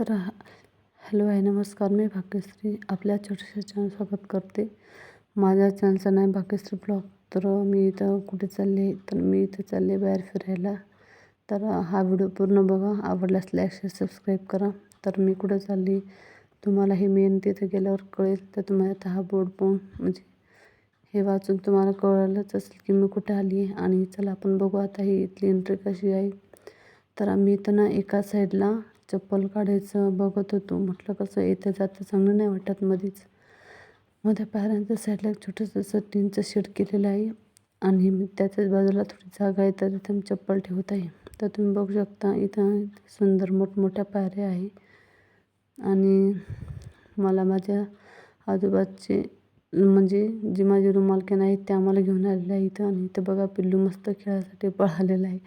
तर हॅलो आहे नमस्कार. मी भाग्यश्री आपल्या छोट्याशा चॅनल स्वागत करते. माझ्या चॅनलचं नाही भाग्यश्री ब्लॉग तर मी इथं कुठे चालले तर मी इथं चालले बाहेर फिरायला. तर हा व्हिडिओ पूर्ण बघा. आवडल्यास लाईक शेअर सबस्क्राईब करा. तर मी कुठं चालली तुम्हाला हे मेन तिथं गेल्यावर कळेल. तर तुम्हाला आता हा बोर्ड पाहून म्हणजे हे वाचून तुम्हाला कळलंच असेल की मी कुठे आली आहे. आणि चला आपण बघू आता ही इथली एंट्री कशी आहे. तर आम्ही इथं ना एका साईडला चप्पल काढायचं बघत होतो. म्हटलं कसं येतं जातं चांगलं नाही वाटत मध्येच मध्ये पायऱ्यांच्या साईडला एक छोटंसं असं टीनचं शेड केलेलं आहे आणि त्याच्याच बाजूला थोडी जागा आहे तर इथं मी चप्पल ठेवत आहे. तर तुम्ही बघू शकता इथं सुंदर मोठमोठ्या पायऱ्या आहे. आणि मला माझ्या आजोबाचे म्हणजे जी माझी रुमालकेन आहेत ते आम्हाला घेऊन आलेले आहे इथं आणि इथं बघा पिल्लू मस्त खेळायसाठी पळालेलं आहे.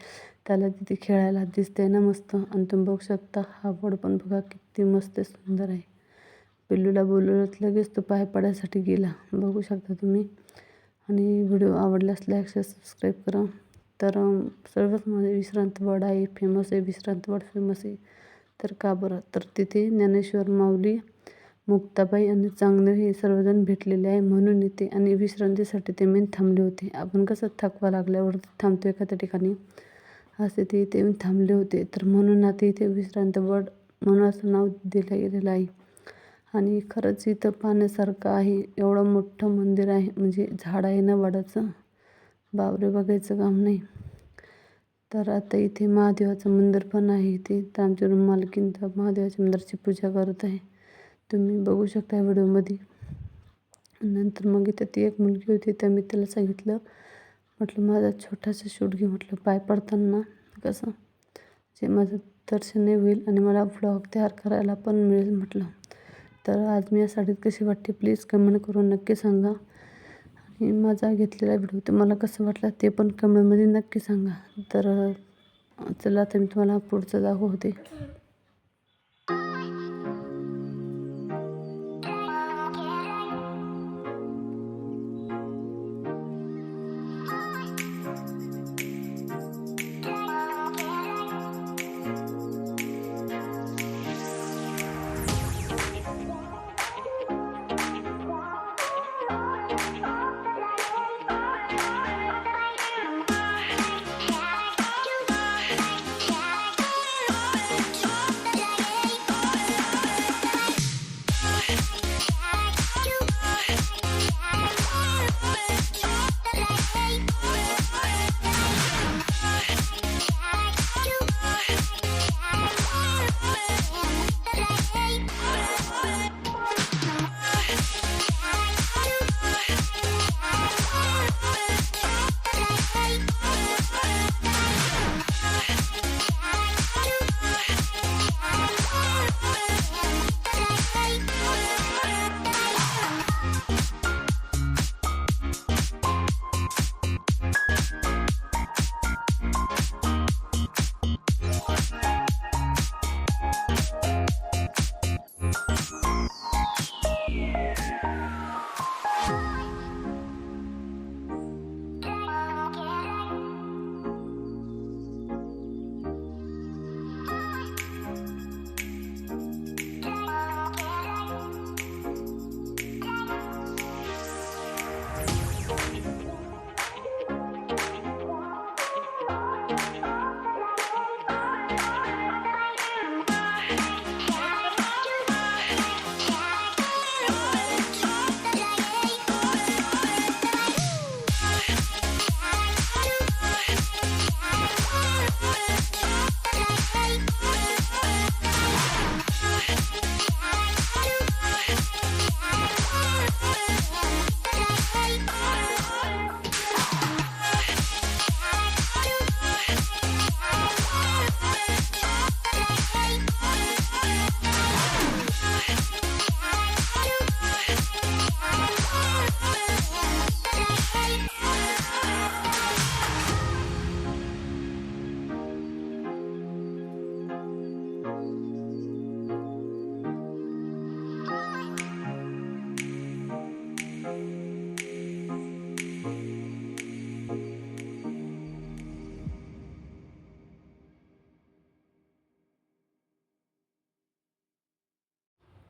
त्याला तिथे खेळायला दिसते ना मस्त. आणि तुम्ही बघू शकता हा बोर्ड पण बघा किती मस्त सुंदर आहे. पिल्लूला बोलवलं लगेच तो पाय पडायसाठी गेला. बघू शकता तुम्ही. आणि व्हिडिओ आवडल्यास लाईक शेअर सबस्क्राईब करा. तर सर्वच माझे विश्रांतवाड आहे फेमस आहे विश्रांतवाड फेमस आहे. तर का बरं? तर तिथे ज्ञानेश्वर माऊली मुक्ताबाई आणि चांगले हे सर्वजण भेटलेले आहे म्हणून येते आणि विश्रांतीसाठी ते मेन थांबले होते. आपण कसं थकवा लागल्यावर थांबतो एखाद्या ठिकाणी? असे ते इथे थांबले होते. तर म्हणून आता इथे विश्रांत वड म्हणून असं नाव दिलं गेलेलं आहे. आणि खरंच इथं पाहण्यासारखं आहे. एवढं मोठं मंदिर आहे. म्हणजे झाड आहे ना वडाचं? बावरे बघायचं काम नाही. तर आता इथे महादेवाचं मंदिर पण आहे. इथे तर आमच्या रूम मालकीन तर महादेवाच्या मंदिराची पूजा करत आहे. तुम्ही बघू शकता व्हिडिओमध्ये. नंतर मग इथं ती एक मुलगी होती तर मी तिला सांगितलं म्हटलं माझा छोटासा शूट घे म्हटलं पाय पडताना कसं? जे माझं दर्शनही होईल आणि मला व्लॉग तयार करायला पण मिळेल म्हटलं. तर आज मी या साडीत कशी वाटते प्लीज कमेंट करून नक्की सांगा. आणि माझा घेतलेला व्हिडिओ तुम्हाला कसं वाटला ते पण कमेंटमध्ये नक्की सांगा. तर चला तर मी तुम्हाला पुढचं दाखवते.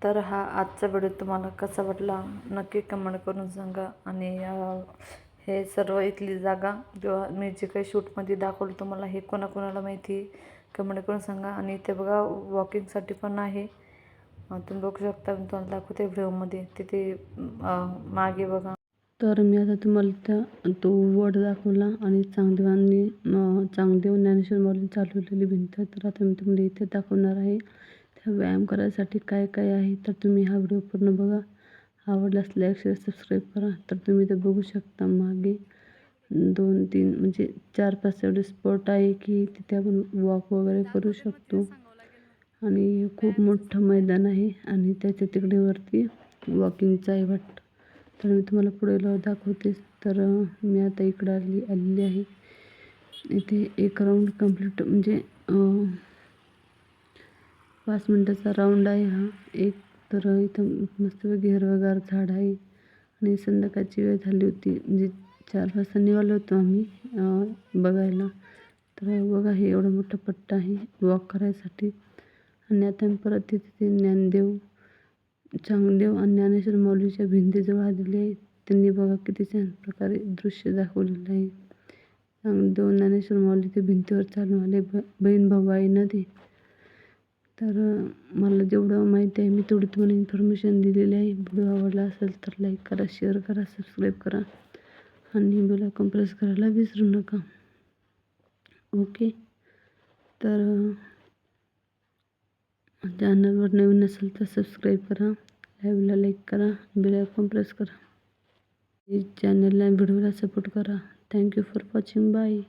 तर हा आजचा व्हिडिओ तुम्हाला कसा वाटला? नक्की कमेंट करून सांगा. आणि हे सर्व इथली जागा किंवा मी जे काही शूटमध्ये दाखवलं तुम्हाला हे कोणाकोणाला माहिती आहे? कमेंट करून सांगा. आणि इथे बघा वॉकिंगसाठी पण आहे. तुम्ही बघू शकता मी तुम्हाला दाखवते व्हिडिओमध्ये तिथे मागे बघा. तर मी आता तुम्हाला त्या तो वड दाखवला. आणि चांगदेवांनी चांगदेव ज्ञानेश्वर माऊली चालवलेली भिंत. तर आता मी तुम्हाला इथे दाखवणार आहे. व्यायाम करायसाठी काय काय आहे तर तुम्ही हा व्हिडिओ पूर्ण बघा. आवडल्यास लाईक शेअर सबस्क्राईब करा. तर तुम्ही इथे बघू शकता मागे दोन तीन म्हणजे चार पाच एवढे स्पॉट आहे की तिथे आपण वॉक वगैरे करू शकतो. आणि खूप मोठं मैदान आहे आणि त्याच्या तिकडे वरती वॉकिंगचं आहे वाटतं तर मी तुम्हाला पुढे लो दाखवते. तर मी आता इकडं आली आलेली आहे. इथे एक राऊंड कंप्लीट म्हणजे पाच मिनटाचा राऊंड आहे हा. एक तर इथं मस्तपैकी हिरवंगार झाड आहे. आणि संध्याकाळची वेळ झाली होती. म्हणजे चार वाजता निघालो होतो आम्ही बघायला. तर बघा हे एवढं मोठं पट्टा आहे वॉक करायसाठी. आणि आता मी परत तिथे ते ज्ञानदेव चांगदेव आणि ज्ञानेश्वर मौलीच्या भिंतीजवळ आलेले आहे त्यांनी बघा किती छान प्रकारे दृश्य दाखवलेलं आहे. चांगदेव ज्ञानेश्वर मौली ते भिंतीवर चालून आले. ब बहीण भाऊ आहे ना ते तर मला जेवढं माहिती आहे मी तेवढी तुम्हाला इन्फॉर्मेशन दिलेली आहे. व्हिडिओ आवडला असेल तर लाईक करा शेअर करा सबस्क्राईब करा. आणि बेल आयकॉन प्रेस करायला विसरू नका. ओके तर चॅनलवर नवीन असेल तर सबस्क्राईब करा. लाईव्हला लाईक करा. बेल आयकॉन प्रेस करा. चॅनलला व्हिडिओला सपोर्ट करा. Thank you for watching bye